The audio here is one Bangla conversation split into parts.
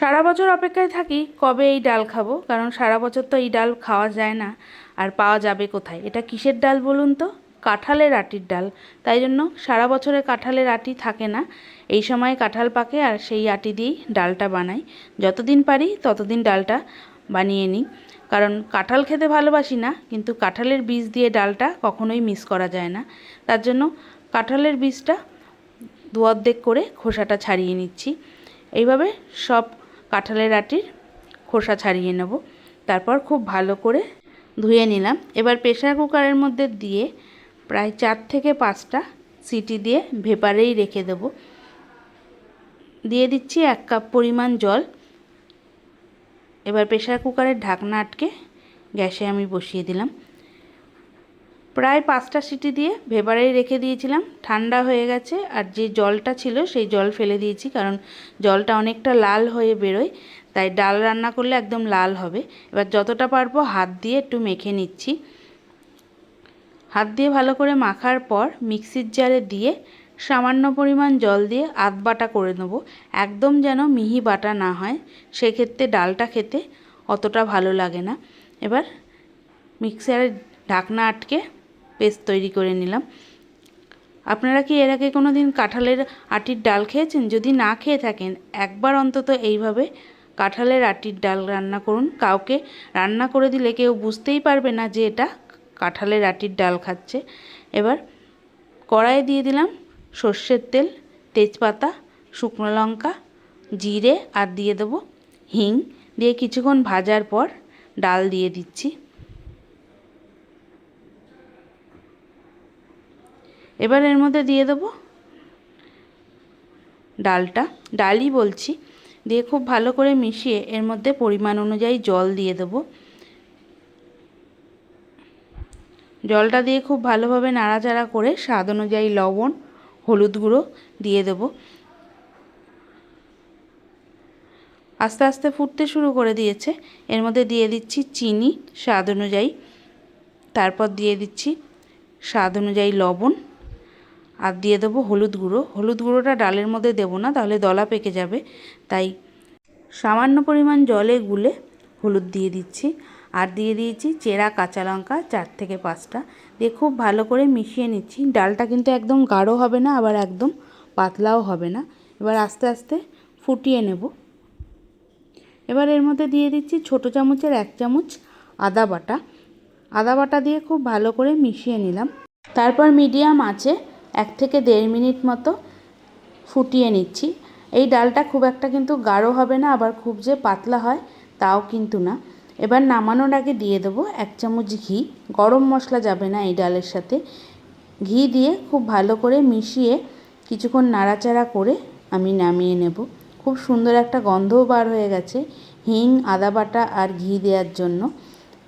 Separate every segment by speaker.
Speaker 1: সারা বছর অপেক্ষায় থাকি কবে এই ডাল খাব, কারণ সারা বছর তো এই ডাল খাওয়া যায় না। আর পাওয়া যাবে কোথায়? এটা কিসের ডাল বলুন তো? কাঁঠালের আটির ডাল। তাই জন্য সারা বছরে কাঁঠালের আটি থাকে না। এই সময় কাঁঠাল পাকে আর সেই আটি দিয়েই ডালটা বানাই। যতদিন পারি ততদিন ডালটা বানিয়ে নিই। কারণ কাঁঠাল খেতে ভালোবাসি না, কিন্তু কাঁঠালের বীজ দিয়ে ডালটা কখনোই মিস করা যায় না। তার জন্য কাঁঠালের বীজটা দু অর্ধেক করে খোসাটা ছাড়িয়ে নিচ্ছি। এইভাবে সব কাঁঠালের আটির খোসা ছাড়িয়ে নেব। তারপর খুব ভালো করে ধুয়ে নিলাম। এবার প্রেশার কুকারের মধ্যে দিয়ে প্রায় চার থেকে পাঁচটা সিটি দিয়ে ভেপারেই রেখে দেব। দিয়ে দিচ্ছি এক কাপ পরিমাণ জল। এবার প্রেশার কুকারের ঢাকনা আটকে গ্যাসে আমি বসিয়ে দিলাম। প্রায় পাঁচটা সিটি দিয়ে ভেপারেই রেখে দিয়েছিলাম। ঠান্ডা হয়ে গেছে আর যে জলটা ছিল সেই জল ফেলে দিয়েছি কারণ জলটা অনেকটা লাল হয়ে বেরোয়, তাই ডাল রান্না করলে একদম লাল হবে। এবার যতটা পারব হাত দিয়ে একটু মেখে নিচ্ছি। হাত দিয়ে ভালো করে মাখার পর মিক্সির জারে দিয়ে সামান্য পরিমাণ জল দিয়ে আধ বাটা করে নেব। একদম যেন মিহি বাটা না হয়, সেক্ষেত্রে ডালটা খেতে অতটা ভালো লাগে না। এবার মিক্সারের ঢাকনা আটকে পেস্ট তৈরি করে নিলাম। আপনারা কি এর আগে কোনো দিন কাঁঠালের আটির ডাল খেয়েছেন? যদি না খেয়ে থাকেন, একবার অন্তত এইভাবে কাঁঠালের আটির ডাল রান্না করুন। কাউকে রান্না করে দিলে কেউ বুঝতেই পারবে না যে এটা কাঁঠালের আটির ডাল খাচ্ছে। এবার কড়াইয়ে দিয়ে দিলাম সর্ষের তেল, তেজপাতা, শুকনো লঙ্কা, জিরে, আর দিয়ে দেবো হিং। দিয়ে কিছুক্ষণ ভাজার পর ডাল দিয়ে দিচ্ছি। এবার এর মধ্যে দিয়ে দেবো ডালটা। ডালই বলছি, দিয়ে খুব ভালো করে মিশিয়ে এর মধ্যে পরিমাণ অনুযায়ী জল দিয়ে দেবো। জলটা দিয়ে খুব ভালোভাবে নাড়াচাড়া করে স্বাদ অনুযায়ী লবণ, হলুদ গুঁড়ো দিয়ে দেবো। আস্তে আস্তে ফুটতে শুরু করে দিয়েছে। এর মধ্যে দিয়ে দিচ্ছি চিনি, স্বাদ অনুযায়ী। তারপর দিয়ে দিচ্ছি স্বাদ অনুযায়ী লবণ। আর দিয়ে দেবো হলুদ গুঁড়ো। হলুদ গুঁড়োটা ডালের মধ্যে দেবো না, তাহলে দলা পেকে যাবে। তাই সামান্য পরিমাণ জলে গুলে হলুদ দিয়ে দিচ্ছি। আর দিয়ে দিয়েছি চেরা কাঁচা লঙ্কা, চার থেকে পাঁচটা। দিয়ে খুব ভালো করে মিশিয়ে নিচ্ছি। ডালটা কিন্তু একদম গাঢ় হবে না, আবার একদম পাতলাও হবে না। এবার আস্তে আস্তে ফুটিয়ে নেব। এবার এর মধ্যে দিয়ে দিচ্ছি ছোটো চামচের এক চামচ আদা বাটা। আদা বাটা দিয়ে খুব ভালো করে মিশিয়ে নিলাম। তারপর মিডিয়াম আছে এক থেকে দেড় মিনিট মতো ফুটিয়ে নিচ্ছি। এই ডালটা খুব একটা কিন্তু গাঢ় হবে না, আবার খুব যে পাতলা হয় তাও কিন্তু না। এবার নামানোর আগে দিয়ে দেবো এক চামচ ঘি। গরম মশলা যাবে না এই ডালের সাথে। ঘি দিয়ে খুব ভালো করে মিশিয়ে কিছুক্ষণ নাড়াচাড়া করে আমি নামিয়ে নেব। খুব সুন্দর একটা গন্ধও বার হয়ে গেছে হিং, আদা বাটা আর ঘি দেওয়ার জন্য।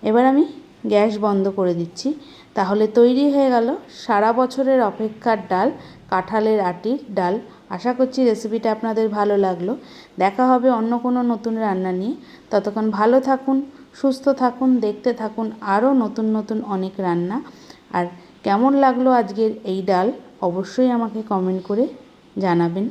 Speaker 1: এবার আমি গ্যাস বন্ধ করে দিচ্ছি। তাহলে তৈরি হয়ে গেল সারা বছরের অপেক্ষার ডাল, কাঁঠালের আটির ডাল। আশা করছি রেসিপিটা আপনাদের ভালো লাগল। দেখা হবে অন্য কোনো নতুন রান্না নিয়ে। ততক্ষণ ভালো থাকুন, সুস্থ থাকুন, দেখতে থাকুন আরও নতুন নতুন অনেক রান্না। আর কেমন লাগল আজকের এই ডাল, অবশ্যই আমাকে কমেন্ট করে জানাবেন।